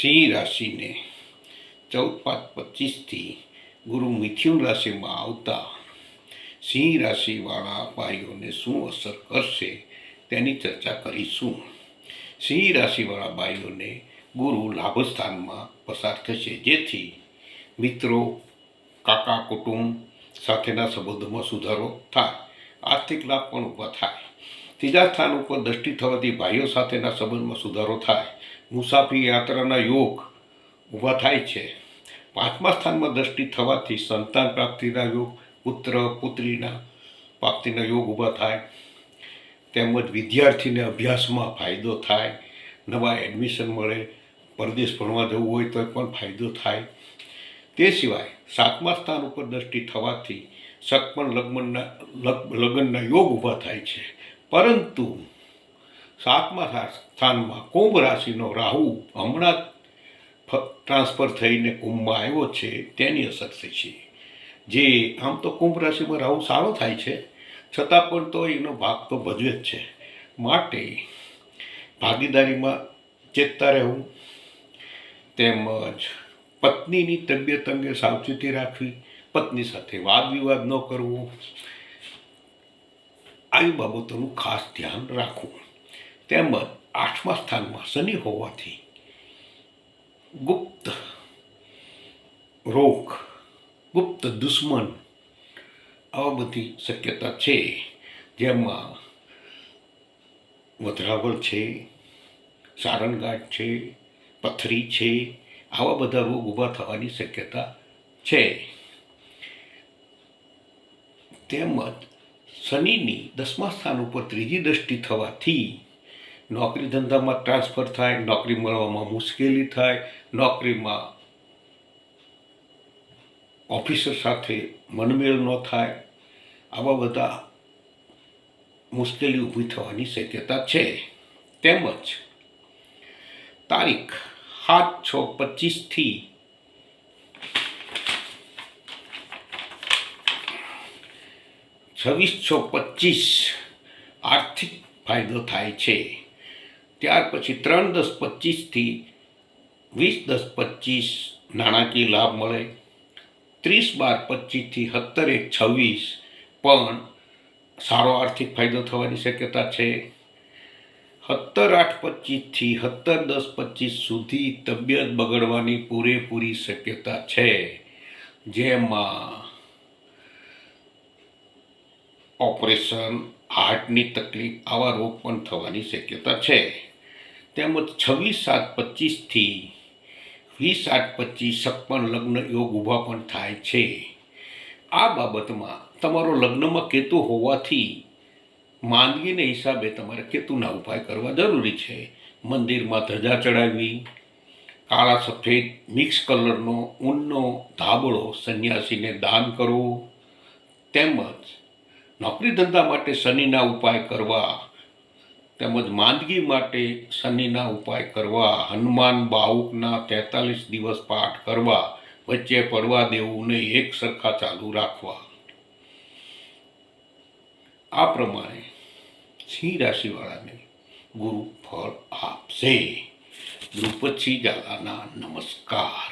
સિંહ રાશિને ચૌદ પાંચ પચીસથી ગુરુ મિથુન રાશિમાં આવતા સિંહ રાશિવાળા ભાઈઓને શું અસર કરશે તેની ચર્ચા કરીશું. સિંહ રાશિવાળા ભાઈઓને ગુરુ લાભસ્થાનમાં પસાર થશે. જેથી મિત્રો, કાકા કુટુંબ સાથેના સંબંધોમાં સુધારો થાય, આર્થિક લાભ પણ ઊભા થાય. ત્રીજા સ્થાન ઉપર દ્રષ્ટિ થવાથી ભાઈઓ સાથેના સંબંધમાં સુધારો થાય. મુસાફરી યાત્રાના યોગ ઊભા થાય છે. પાંચમા સ્થાનમાં દ્રષ્ટિ થવાથી સંતાન પ્રાપ્તિના યોગ, પુત્ર, પુત્રીના પ્રાપ્તિના યોગ ઊભા થાય. તેમજ વિદ્યાર્થીને અભ્યાસમાં ફાયદો થાય. નવા એડમિશન મળે. પરદેશ ભણવા જવું હોય તો પણ ફાયદો થાય. તે સિવાય સાતમા સ્થાન ઉપર દ્રષ્ટિ થવાથી સગપણ લગ્નના, લગ- લગ્નના યોગ ઊભા થાય છે. પરંતુ સાતમા સ્થાનમાં કુંભ રાશિનો રાહુ હમણાં ટ્રાન્સફર થઈને કુંભમાં આવ્યો છે, તેની અસર થઈ છે. જે આમ તો કુંભ રાશિમાં રાહુ સારો થાય છે, છતાં પણ તો એનો ભાગ તો ભજવે જ છે. માટે ભાગીદારીમાં ચેતતા રહેવું, તેમજ પત્નીની તબિયત અંગે સાવચેતી રાખવી, પત્ની સાથે વાદ વિવાદ ન કરવો આવી બાબતોનું ખાસ ધ્યાન રાખવું. તેમજ આઠમા સ્થાનમાં શનિ હોવાથી ગુપ્ત રોગ, ગુપ્ત દુશ્મન આવા બધી શક્યતા છે. જેમાં વધરાવળ છે સારણગાંઠ છે, પથરી છે, આવા બધા રોગ ઊભા થવાની શક્યતા છે. તેમજ શનિની દસમા સ્થાન ઉપર ત્રીજી દ્રષ્ટિ થવાથી નોકરી ધંધામાં ટ્રાન્સફર થાય, નોકરી મળવામાં મુશ્કેલી થાય, નોકરીમાં ઓફિસર સાથે મનમેળ ન થાય, આવા બધા મુશ્કેલી ઊભી થવાની શક્યતા છે. તેમજ તારીખ સાત છ પચીસથી છવ્વીસ પચીસ આર્થિક ફાયદો થાય છે. ત્યાર પછી ત્રણ દસ પચીસથી વીસ દસ પચીસ નાણાકીય લાભ મળે. ત્રીસ બાર પચીસથી સત્તર એક છવ્વીસ પણ સારો આર્થિક ફાયદો થવાની શક્યતા છે. સત્તર આઠ પચીસથી સત્તર દસ પચીસ સુધી તબિયત બગડવાની પૂરેપૂરી શક્યતા છે. જેમાં ઓપરેશન, હાર્ટની તકલીફ, આવા રોગ પણ થવાની શક્યતા છે. તેમજ છવ્વીસ સાત પચીસથી વીસ આઠ પચીસ છપ્પન લગ્ન યોગ ઊભા પણ થાય છે. આ બાબતમાં તમારો લગ્નમાં કેતુ હોવાથી માંદગીને હિસાબે તમારે કેતુના ઉપાય કરવા જરૂરી છે. મંદિરમાં ધજા ચડાવવી કાળા સફેદ મિક્સ કલરનો ઊનનો ધાબળો સંન્યાસીને દાન કરવો, તેમજ નોકરી ધંધા માટે શનિના ઉપાય કરવા, તેમજ માંદગી માટે શનિના ઉપાય કરવા, હનુમાન બાહુકના તેતાલીસ દિવસ પાઠ કરવા, વચ્ચે પડવા દેવું ને એક સરખા ચાલુ રાખવા. આ પ્રમાણે સિંહ રાશિવાળાને ગુરુ ફળ આપશે દ્રુપદસિંહ ઝાલાના નમસ્કાર.